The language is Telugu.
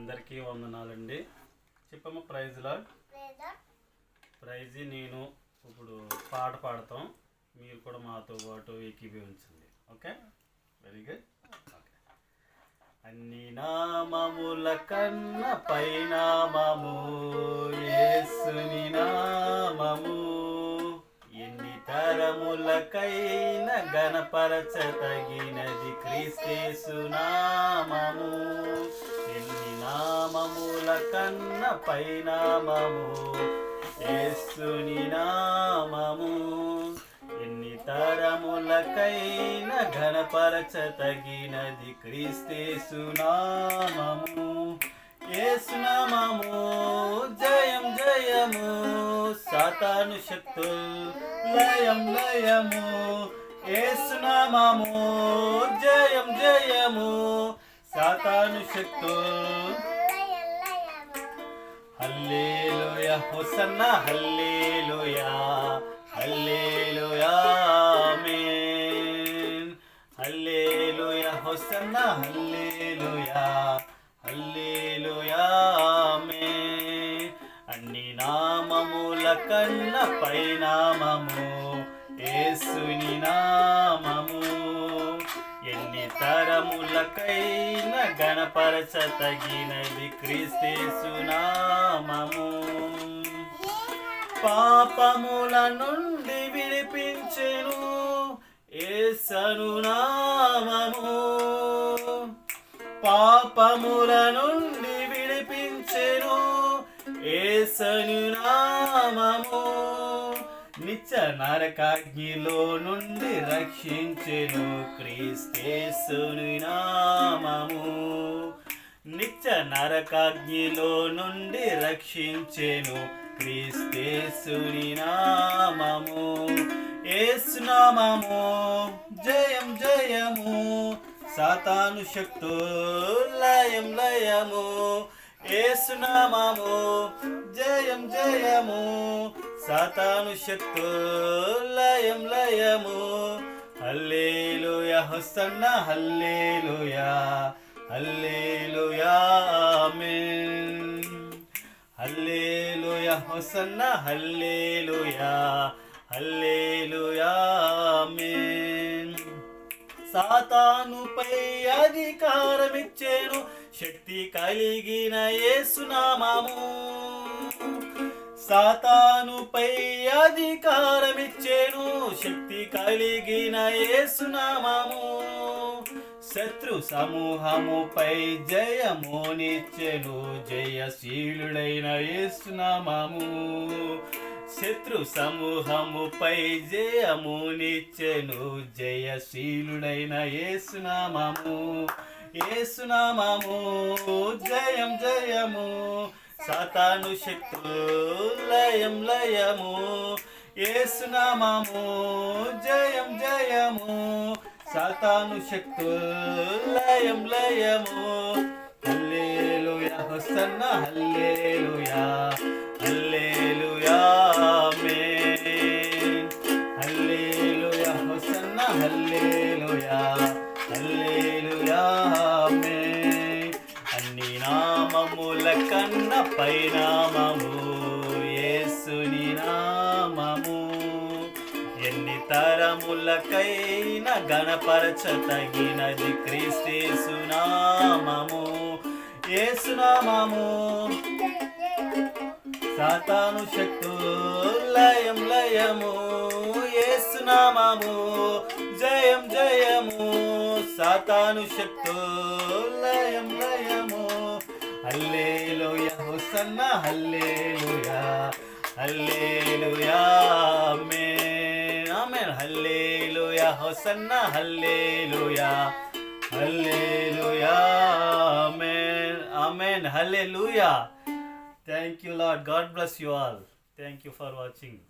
అందరికీ వందనాలండి. చెప్పమ్మ ప్రైజ్లా? ప్రైజ్ నేను ఇప్పుడు పాట పాడతాం. మీరు కూడా మాతో పాటు ఏకీభవించండి. ఓకే? Very good. ఓకే. అన్ని నామముల కన్న పైనామము యేసుని నామము. ఎన్ని తరములకైన గణపరచతగినది క్రీస్తేసు నామము. ఎన్ని నామముల కన్న పైనామము యేసుని నామము. ఎన్ని తరములకైన ఘనపరచతగినది క్రీస్తేసు నామము. ఏసునామము జయం జయము. సాతాను శక్తుల్ లయం లయము. ఏసునామము జయం జయము. సాతాను శక్తుల్ hosanna hallelujah hallelujah amen. Hallelujah hosanna hallelujah hallelujah amen. అన్ని నామముల కన్న పైనామము యేసుని నామము. ఎన్ని తరములకైన గణపరచతగినది క్రీస్తేసు నామము. పాపముల నుండి విడిపించెను. ఏసను నామము. పాపముల నుండి విడిపించెను. ఏసను నామము. నిత్య నరకాగ్నిలో నుండి రక్షించెను. క్రీస్తేసుని నామము. నిత్య నరకాగ్నిలో నుండి రక్షించెను. క్రీస్తేసుని నామము ఏసునామము. జయం జయము. సాతాను శక్తు లయం లయము. ఏసునామము. జయం జయము. సాతాను శక్తు లయం లయము. Hallelujah hosanna hallelujah. Hallelujah amen. Hallelujah hosanna hallelujah hallelujah amen. సాతానుపై అధికారమిచ్చేను శక్తి కలిగిన యేసునామము సాతానుపై అధికారమిచ్చేను శక్తి కలిగిన యేసునామము శత్రు సమూహముపై జయమునిచ్చెను జయశీలుడైన యేసునామము శత్రు సమూహముపై జయమునిచ్చెను జయశీలుడైన యేసునామము యేసునామము జయం జయము. సాతాను శక్తు లయం లయము. యేసునామము జయం జయము. సాతాను శక్తు లయం లయము. Hallelujah hosanna hallelujah hallelujah amen. Hallelujah hosanna hallelujah hallelujah amen. అన్ని నామముల కన్న పైనామము యేసుని ఎన్ని తరములకైన గణపరచతగినది క్రీస్తేసు నామము ఏసునామము. సాతాను శక్తు లయం లయము ఏసునామము. జయం జయము సాతాను శక్తు లయం లయము. Hallelujah hosanna hallelujah hallelujah. Hallelujah hosanna hallelujah hallelujah amen amen hallelujah thank you Lord God bless you all thank you for watching